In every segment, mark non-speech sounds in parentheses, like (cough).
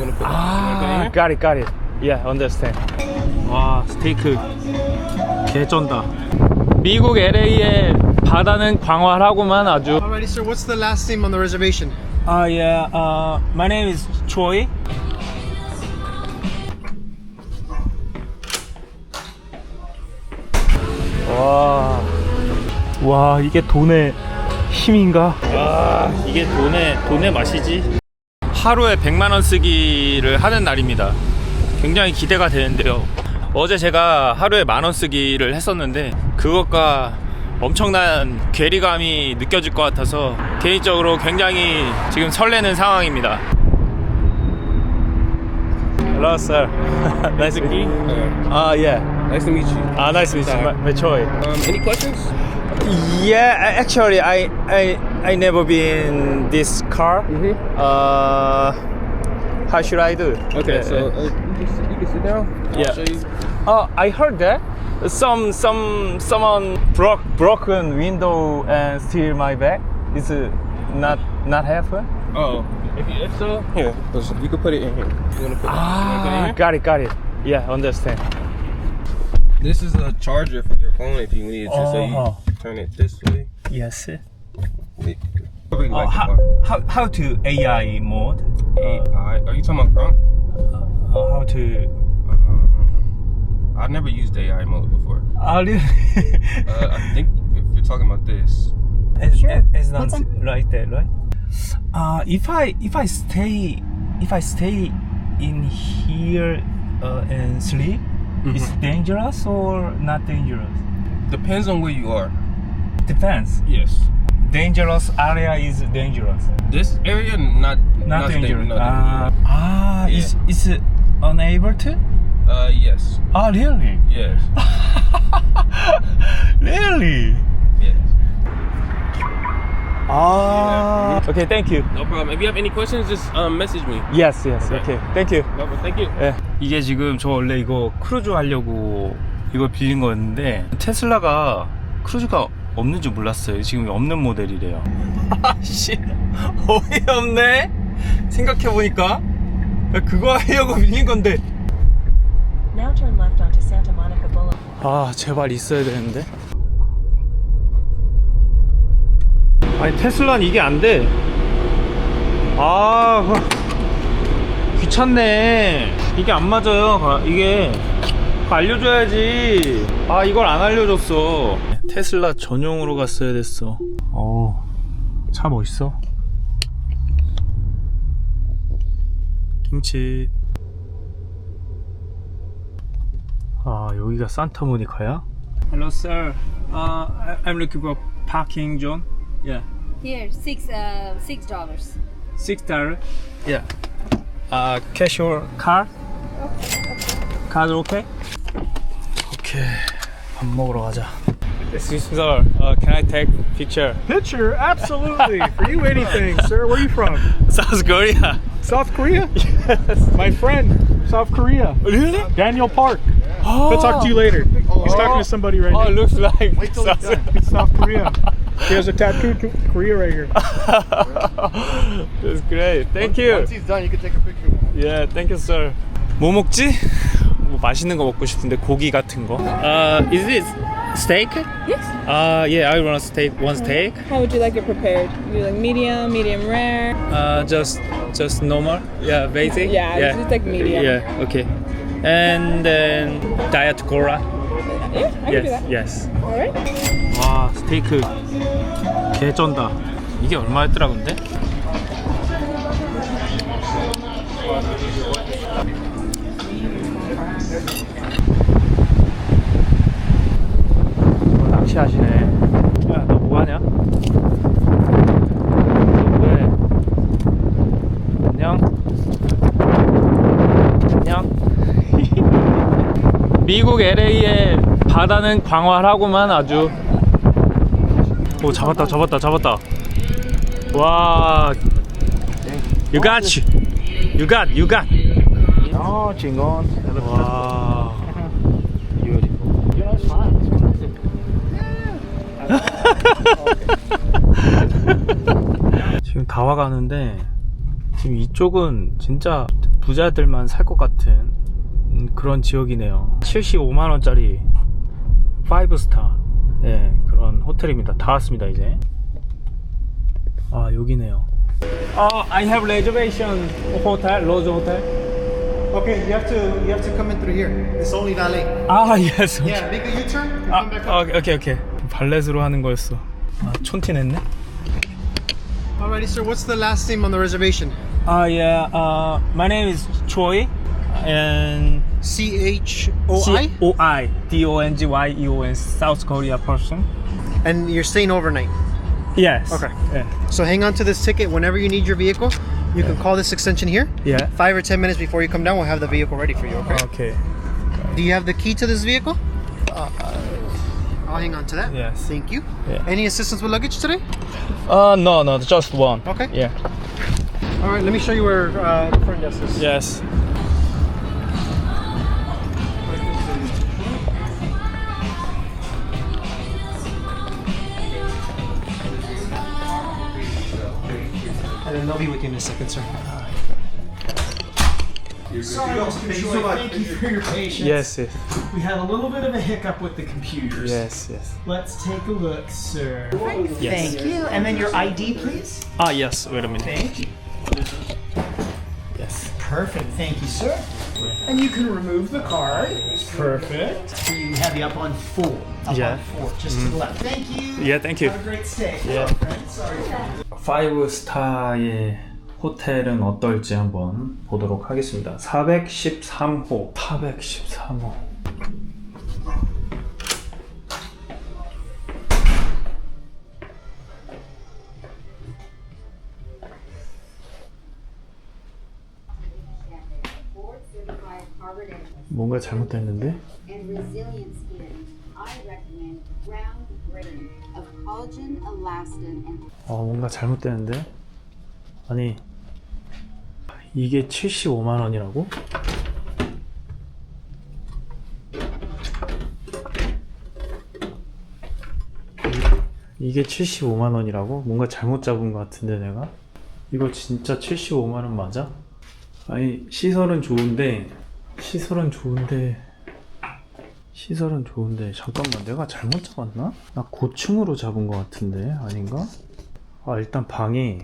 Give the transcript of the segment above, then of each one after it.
wanna put 아, got it, got it. Yeah, understand. 와, 스테이크 개쩐다. 미국 LA의 바다는 광활하고만 아주. Alrighty, sir. What's the last name on the reservation? 아, yeah. Uh, my name is Choi. 와, 와 이게 돈의 힘인가? 아, 이게 돈의 돈의 맛이지. 하루에 100만 원 쓰기를 하는 날입니다. 굉장히 기대가 되는데요. 어제 제가 하루에 만 원 쓰기를 했었는데 그것과 엄청난 괴리감이 느껴질 것 같아서 개인적으로 굉장히 지금 설레는 상황입니다. Hello, sir. nice to meet you. Ah, yeah. Nice to meet you. Ah, nice to meet you. My, my Choi. Um, any questions? Yeah, actually, I I I never been this car. Mhm. Uh, how should I do? Okay, Yeah, so uh, you, can sit, you can sit down. I'll Yeah. show you. Oh, I heard that some some someone broke broken window and steal my bag. Is it not not happen? Oh, if, you, if so, here, listen, you can put it in here. You wanna put, you it in Ah, here? got it, got it. Yeah, understand. This is a charger for your phone if you need it. So Oh. you turn it this way. Yes. Wait, Probably Oh, how, how how to AI mode? Uh, I- are you talking about Gronk? Uh, how to? Um, I've never used AI mode before. Ah, really? Uh, I think if you're talking about this, It's, Sure. it's not What's up? like that, right? Uh, if I if I stay if I stay in here uh, and sleep, it's dangerous or not dangerous? depends on where you are. Depends. Yes. Dangerous area is dangerous. This area not Not, not dangerous. Not Ah, ah, Yeah. is is it unable to? Uh, yes. Ah, really? Yes. really? yes. Ah. Okay, thank you. No problem. If you have any questions, just um, message me. Yes, yes. Okay. Okay, thank you. No, but thank you. 예. 이게 지금 저 원래 이거 크루즈 하려고 이거 빌린 거였는데 테슬라가 크루즈가 없는 줄 몰랐어요. 지금 없는 모델이래요. (laughs) 아씨 어이없네. 생각해 보니까 그거 하려고 빌린 건데. 아 제발 있어야 되는데. 아니 테슬라는 이게 안 돼. 아 귀찮네. 이게 안 맞아요. 가- 이게 알려줘야지. 아 이걸 안 알려줬어. 테슬라 전용으로 갔어야 됐어. 어, 차 멋있어. 김치. 아 여기가 산타모니카야? Hello sir. Uh, I- I'm looking for parking zone. Yeah. Here, six uh six dollars. Six dollar. Yeah. Uh, cash or card? Card okay? Okay. 밥 먹으러 가자. Excuse me, sir. Uh, can I take picture? Picture, absolutely. For you, anything, (laughs) sir. Where are you from? South Korea. South Korea? Yes. My friend, South Korea. Really? Daniel Park. He'll talk to you later. He's talking to somebody right Oh, now. looks like South It's South Korea. He has a tattoo (laughs) to Korea right here. (laughs) That's great. Thank you. he's done, you can take a picture. Yeah, thank you, sir. 뭐 먹지? 뭐 맛있는 거 먹고 싶은데 고기 같은 거. Uh, is this steak? Yes. Uh, yeah, I want a steak. One steak. How would you like it prepared? You like medium, medium rare? Uh, just just normal. Yeah, basic. Yeah, it's just like medium. Yeah, okay. And then diet cola. Yeah, I can do Yes, that. yes. All right. 와, 스테이크 개쩐다. 이게 얼마였더라 근데? 미국 LA의 바다는 광활하고만 아주. 오 잡았다 잡았다 잡았다. 와. You got you. You got you got. Oh, chingon. 와. (laughs) 지금 다 와가는데 지금 이쪽은 진짜 부자들만 살 것 같은 음, 그런 지역이네요. 75만 원짜리 5스타 예, 그런 호텔입니다. 다 왔습니다 이제. 아 여기네요. 아, I have reservation hotel, Rose Hotel. Okay, you have to you have to come in through here. It's only valet. 아, yes. Yeah, make a U-turn. 아, come back up. 아, 오케이 오케이. 발렛으로 하는 거였어. 아, 촌티 냈네. Alrighty, sir. What's the last name on the reservation? 아, yeah. Uh, my name is Choi, and C H O I. O I D O N G Y E O N South Korea person. And you're staying overnight. Yes. Okay. Yeah. So hang on to this ticket. Whenever you need your vehicle, you can call this extension here. Yeah. Five or ten minutes before you come down, we'll have the vehicle ready for you. Okay. Okay. Do you have the key to this vehicle? Uh, I'll hang on to that. Yes. Thank you. Yeah. Any assistance with luggage today? Uh, no, no, just one. Okay. Yeah. All right. Let me show you where uh, the front desk is. Yes. They'll be with you in a second, sir. Sorry, Mr. Choi. Thank you for your patience. Yes. Yes. We had a little bit of a hiccup with the computers. Yes. Yes. Let's take a look, sir. Yes. Thank you. And then your ID, please. Ah, yes. Wait a minute. Thank you. Yes. Perfect. Thank you, sir. And you can remove the card. Perfect. You have you up on full. Up Yeah. on four, just to the left. Thank you. Yeah, thank you. Have a great stay. Yeah. Sorry. 5스타의 호텔은 어떨지 한번 보도록 하겠습니다. 413호. 413호. Board certified Harvard Entrance 뭔가 잘못됐는데? Collagen, elastin, 어, 뭔가 잘못되는데? 아니, 이게 75만 원이라고? 이게 75만 원이라고? 뭔가 잘못 잡은 것 같은데 내가? 이거 진짜 75만 원 맞아? 아니 시설은 좋은데 시설은 좋은데 시설은 좋은데 잠깐만 내가 잘못 잡았나? 나 고층으로 잡은 것 같은데 아닌가? 아 일단 방이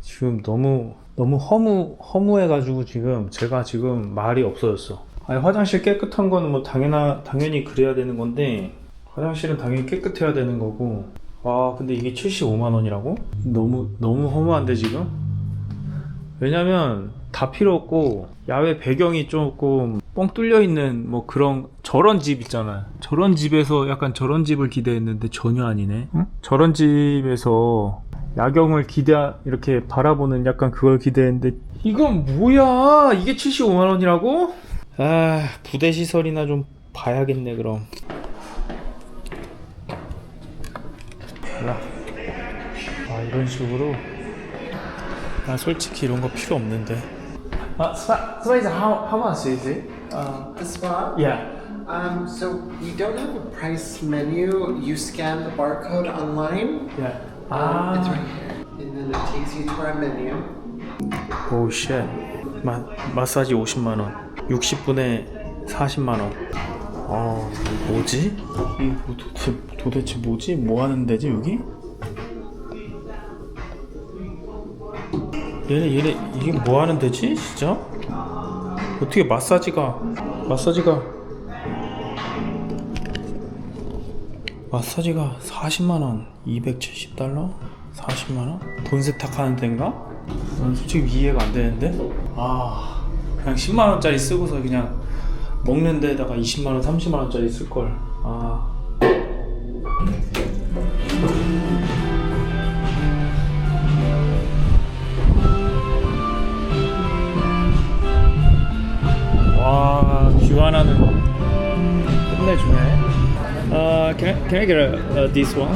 지금 너무 너무 허무 허무해가지고 지금 제가 지금 말이 없어졌어. 아니 화장실 깨끗한 거는 뭐 당연하 당연히 그래야 되는 건데 화장실은 당연히 깨끗해야 되는 거고. 아 근데 이게 75만 원이라고? 너무 너무 허무한데 지금? 왜냐면 다 필요 없고 야외 배경이 조금 뻥 뚫려 있는 뭐 그런 저런 집 있잖아. 저런 집에서 약간 저런 집을 기대했는데 전혀 아니네. 응? 저런 집에서 야경을 기대 이렇게 바라보는 약간 그걸 기대했는데 이건 뭐야? 이게 75만 원이라고? 아 부대 시설이나 좀 봐야겠네 그럼. 아 이런 식으로 나 솔직히 이런 거 필요 없는데. 아 스파 스파이즈 how how much is it? Uh, The spa. yeah. Um, so we don't have a price menu. You scan the barcode online. Yeah. Um, it's 아. right here, and then it takes you to our menu. 오 쉣. 마, 마사지 50만 원. 60분에 40만 원. 아, 뭐지? 이뭐 도대체 도대체 뭐지? 뭐 하는 데지 여기? 얘네 얘네 이게 뭐 하는 데지? 진짜? 어떻게 마사지가 마사지가 마사지가 40만 원, 270달러? 40만 원? 돈 세탁하는 데인가? 난 솔직히 이해가 안 되는데. 아, 그냥 10만 원짜리 쓰고서 그냥 먹는 데다가 20만 원, 30만 원짜리 쓸 걸. 아. 끝내주네. Uh, can I, can I get a, uh, this one?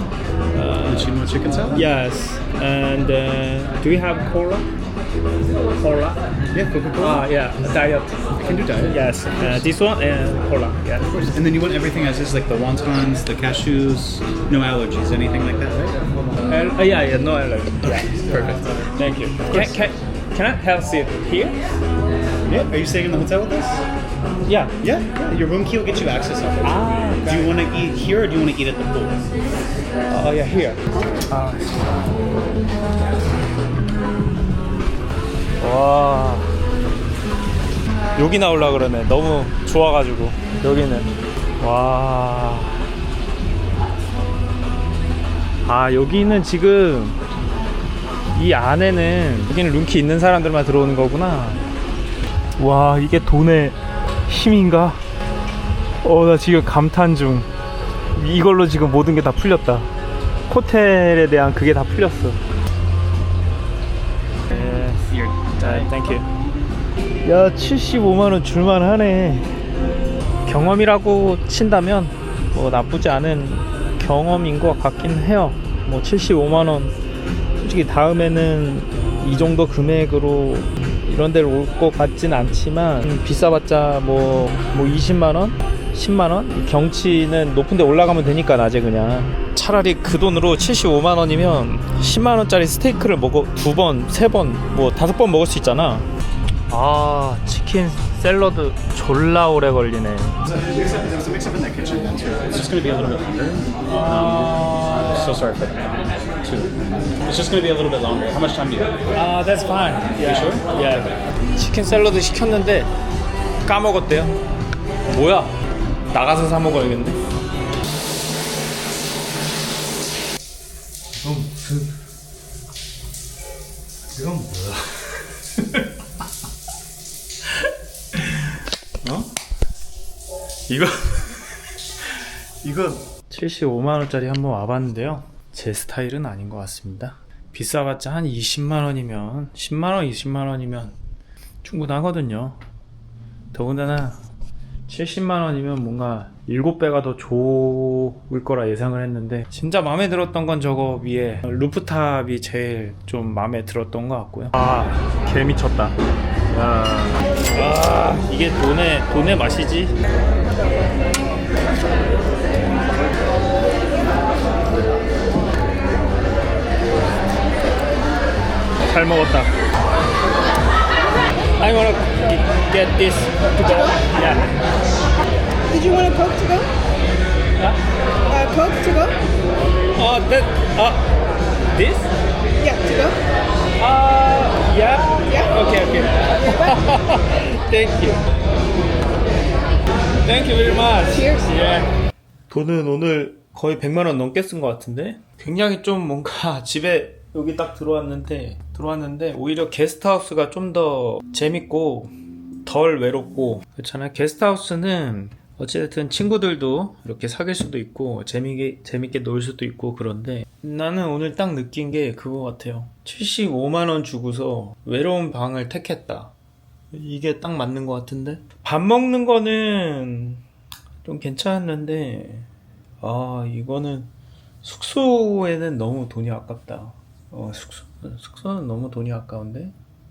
Uh, Chino chicken salad? Yes, and uh, do you have cola? Cola? Yeah, Coca-Cola. Ah, yeah, diet. I can do diet. Yes, uh, this one and cola. Yeah. And then you want everything as is, like the wontons, the cashews, no allergies, anything like that, right? Uh, yeah, yeah, no allergy. Yeah, Perfect. thank you. Can, can, can I have seat here? Yeah. Are you staying in the hotel with us? Yeah. Yeah. yeah. Your room key will get you access up. Ah, Do you want to eat here or do you want to eat at the pool? Oh yeah, here. 아. 와. 여기 나올라 그러네. 너무 좋아가지고 여기는 와. 아 여기는 지금 이 안에는 여기는 룸키 있는 사람들만 들어오는 거구나. 와 이게 돈의 힘인가? 어 나 지금 감탄 중. 이걸로 지금 모든 게 다 풀렸다. 호텔에 대한 그게 다 풀렸어. 네, 땡큐. 야, 75만 원 줄만 하네. 경험이라고 친다면 뭐 나쁘지 않은 경험인 것 같긴 해요. 뭐 75만 원. 솔직히 다음에는 이 정도 금액으로 이런 데를 올 것 같진 않지만 음, 비싸봤자 뭐, 뭐 20만 원? 10만 원? 경치는 높은 데 올라가면 되니까 낮에 그냥 차라리 그 돈으로 75만 원이면 10만 원짜리 스테이크를 먹어 두 번, 세 번, 뭐 다섯 번 먹을 수 있잖아. 아 치킨 샐러드 졸라 오래 걸리네. There's too. It's just going to be a little bit longer. Um. How much time do you have? 아, that's fine. Yeah. sure? Yeah. 치킨 샐러드 시켰는데 까먹었대요. 뭐야? 나가서 사 먹어야겠네. 이건 무슨? 이건 뭐야? 어? 이거 이거 75만 원짜리 한번 와봤는데요. 제 스타일은 아닌 것 같습니다. 비싸봤자 한 20만 원이면 10만 원, 20만 원이면 충분하거든요. 더군다나 70만 원이면 뭔가 7배가 더 좋을 거라 예상을 했는데 진짜 마음에 들었던 건 저거 위에 루프탑이 제일 좀 마음에 들었던 것 같고요. 아, 개 미쳤다. 야, 아, 이게 돈의 돈의 맛이지. 잘 먹었다. I wanna get this to go. Yeah. Did you want a Coke to go? Yeah. Uh, Coke to go? Uh, that, uh, this? Yeah, to go. Uh, yeah. Yeah. Okay, okay. Thank you. Thank you very much. Cheers. Yeah. 돈은 오늘 거의 100만 원 넘게 쓴 것 같은데 굉장히 좀 뭔가 집에 여기 딱 들어왔는데 들어왔는데 오히려 게스트하우스가 좀 더 재밌고 덜 외롭고 그렇잖아요. 게스트하우스는 어찌됐든 친구들도 이렇게 사귈 수도 있고 재미게 재밌게 놀 수도 있고 그런데 나는 오늘 딱 느낀 게 그거 같아요. 75만 원 주고서 외로운 방을 택했다. 이게 딱 맞는 것 같은데 밥 먹는 거는 좀 괜찮았는데 아 이거는 숙소에는 너무 돈이 아깝다. 어 숙소 숙소는 너무 돈이 아까운데